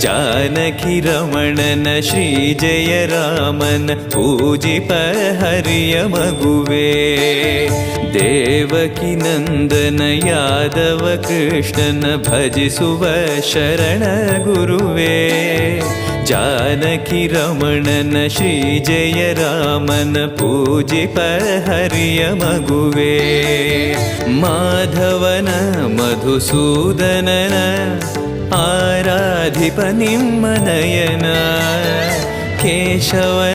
जानकिरमणन रमण न श्री जय मगुवे। देवकी नन्दन यादव कृष्णन भजिसुव शरण गुरुवे। जानकिरमणन रमण न श्री जय मगुवे। माधवन मधुसूदनन धिपनिं मनयन केशव